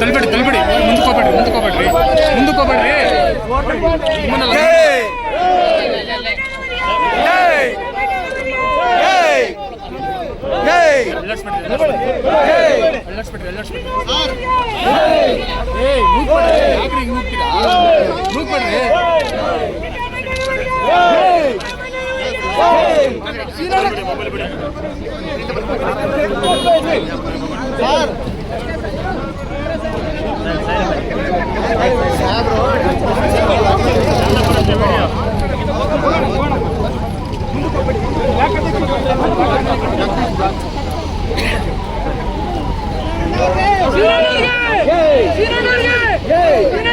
ತಳ್ಬೇಡಿ ತಳ್ಬೇಡಿ ಮುಂದಕ್ಕೆ ಹೋಗ್ಬೇಡ್ರಿ ಮುಂದಕ್ಕೆ ಹೋಗ್ಬೇಡ್ರಿ ಮುಂದಕ್ಕೆ ಹೋಗ್ಬೇಡ್ರಿ ನಿಮ್ಮನ್ನೆಲ್ಲ ಅಲ್ಲಾಡ್ಸ್ಬೇಡ್ರಿ ಅಲ್ಲಾಡ್ಸ್ಬೇಡ್ರಿ ಅಲ್ಲಾಡ್ಸ್ಬೇಡ್ರಿ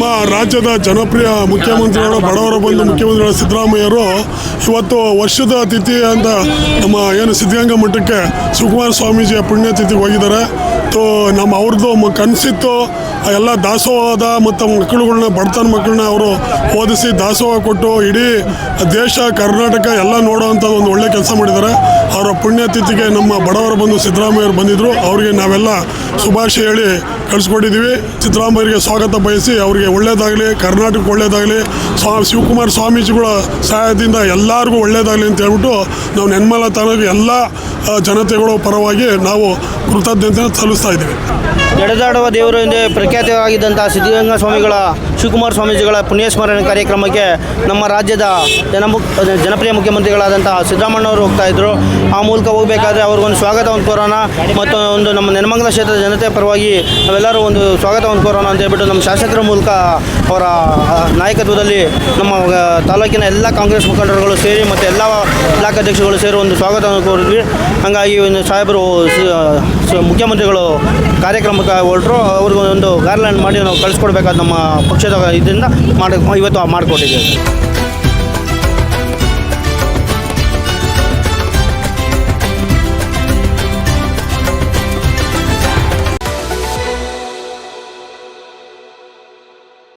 ನಮ್ಮ ರಾಜ್ಯದ ಜನಪ್ರಿಯ ಮುಖ್ಯಮಂತ್ರಿಗಳು, ಬಡವರ ಬಂದು ಮುಖ್ಯಮಂತ್ರಿಗಳು ಸಿದ್ದರಾಮಯ್ಯರು ಇವತ್ತು ವರ್ಷದ ತಿಥಿ ಅಂತ ನಮ್ಮ ಏನು ಸಿದ್ಧಗಂಗಾ ಮಠಕ್ಕೆ ಸುಕುಮಾರ ಸ್ವಾಮೀಜಿಯ ಪುಣ್ಯತಿಥಿಗೆ ಹೋಗಿದ್ದಾರೆ. ತೋ, ನಮ್ಮ ಅವ್ರದ್ದು ಕನಸಿತ್ತು. ಎಲ್ಲ ದಾಸೋಹದ ಮತ್ತು ಮಕ್ಕಳುಗಳನ್ನ ಬಡತನ ಮಕ್ಕಳನ್ನ ಅವರು ಓದಿಸಿ ದಾಸೋಹ ಕೊಟ್ಟು ಇಡೀ ದೇಶ, ಕರ್ನಾಟಕ ಎಲ್ಲ ನೋಡೋವಂಥ ಒಂದು ಒಳ್ಳೆ ಕೆಲಸ ಮಾಡಿದ್ದಾರೆ. ಅವರ ಪುಣ್ಯತಿಥಿಗೆ ನಮ್ಮ ಬಡವರ ಬಂದು ಸಿದ್ದರಾಮಯ್ಯರು ಬಂದಿದ್ದರು ಅವರಿಗೆ ನಾವೆಲ್ಲ ಶುಭಾಶಯ ಹೇಳಿ ಕಳಿಸ್ಕೊಟ್ಟಿದ್ದೀವಿ ಸಿದ್ದರಾಮಯ್ಯರಿಗೆ ಸ್ವಾಗತ ಬಯಸಿ ಅವರಿಗೆ ಒಳ್ಳೇದಾಗಲಿ, ಕರ್ನಾಟಕ ಒಳ್ಳೇದಾಗಲಿ, ಸ್ವಾ, ಶಿವಕುಮಾರ ಸ್ವಾಮೀಜಿಗಳ ಸಹಾಯದಿಂದ ಎಲ್ಲರಿಗೂ ಒಳ್ಳೇದಾಗಲಿ ಅಂತ ಹೇಳ್ಬಿಟ್ಟು ನಾವು ನೆನ್ಮಲ ತಾಲೂಕು ಎಲ್ಲ ಜನತೆಗಳ ಪರವಾಗಿ ನಾವು ಕೃತಜ್ಞತೆ ಸಲ್ಲಿಸ್ತಾ ಇದ್ದೀವಿ. ನಡೆದಾಡುವ ದೇವರು ಎಂದೇ ಪ್ರಖ್ಯಾತವಾಗಿದ್ದಂಥ ಸಿದ್ಧಗಂಗಾ ಸ್ವಾಮಿಗಳ, ಶಿವಕುಮಾರ್ ಸ್ವಾಮೀಜಿಗಳ ಪುಣ್ಯಸ್ಮರಣೆ ಕಾರ್ಯಕ್ರಮಕ್ಕೆ ನಮ್ಮ ರಾಜ್ಯದ ಜನಮು ಜನಪ್ರಿಯ ಮುಖ್ಯಮಂತ್ರಿಗಳಾದಂಥ ಸಿದ್ದರಾಮಣ್ಣವರು ಹೋಗ್ತಾ ಇದ್ದರು ಆ ಮೂಲಕ ಹೋಗಬೇಕಾದ್ರೆ ಅವ್ರಿಗೊಂದು ಸ್ವಾಗತವನ್ನು ಕೋರೋಣ ಮತ್ತು ಒಂದು ನಮ್ಮ ನೆನಮಂಗಲ ಕ್ಷೇತ್ರದ ಜನತೆ ಪರವಾಗಿ ನಾವೆಲ್ಲರೂ ಒಂದು ಸ್ವಾಗತವನ್ನು ಕೋರೋಣ ಅಂತ ಹೇಳ್ಬಿಟ್ಟು ನಮ್ಮ ಶಾಸಕರ ಮೂಲಕ ಅವರ ನಾಯಕತ್ವದಲ್ಲಿ ನಮ್ಮ ತಾಲೂಕಿನ ಎಲ್ಲ ಕಾಂಗ್ರೆಸ್ ಮುಖಂಡರುಗಳು ಸೇರಿ ಮತ್ತು ಎಲ್ಲ ಇಲಾಖಾಧ್ಯಕ್ಷಗಳು ಸೇರಿ ಒಂದು ಸ್ವಾಗತವನ್ನು ಕೋರಿದ್ವಿ. ಹಾಗಾಗಿ ಒಂದು ಸಾಹೇಬರು ಮುಖ್ಯಮಂತ್ರಿಗಳು ಕಾರ್ಯಕ್ರಮಕ್ಕೆ ಹೊರಟರು. ಅವ್ರಿಗೆ ಒಂದು ಗಾರ್ಲ್ಯಾಂಡ್ ಮಾಡಿ ನಾವು ಕಳಿಸ್ಕೊಡ್ಬೇಕಾದ ನಮ್ಮ ಪಕ್ಷದ ಇದರಿಂದ ಮಾಡಿ, ಇವತ್ತು ಮಾಡಿಕೊಟ್ಟಿದ್ದೇವೆ.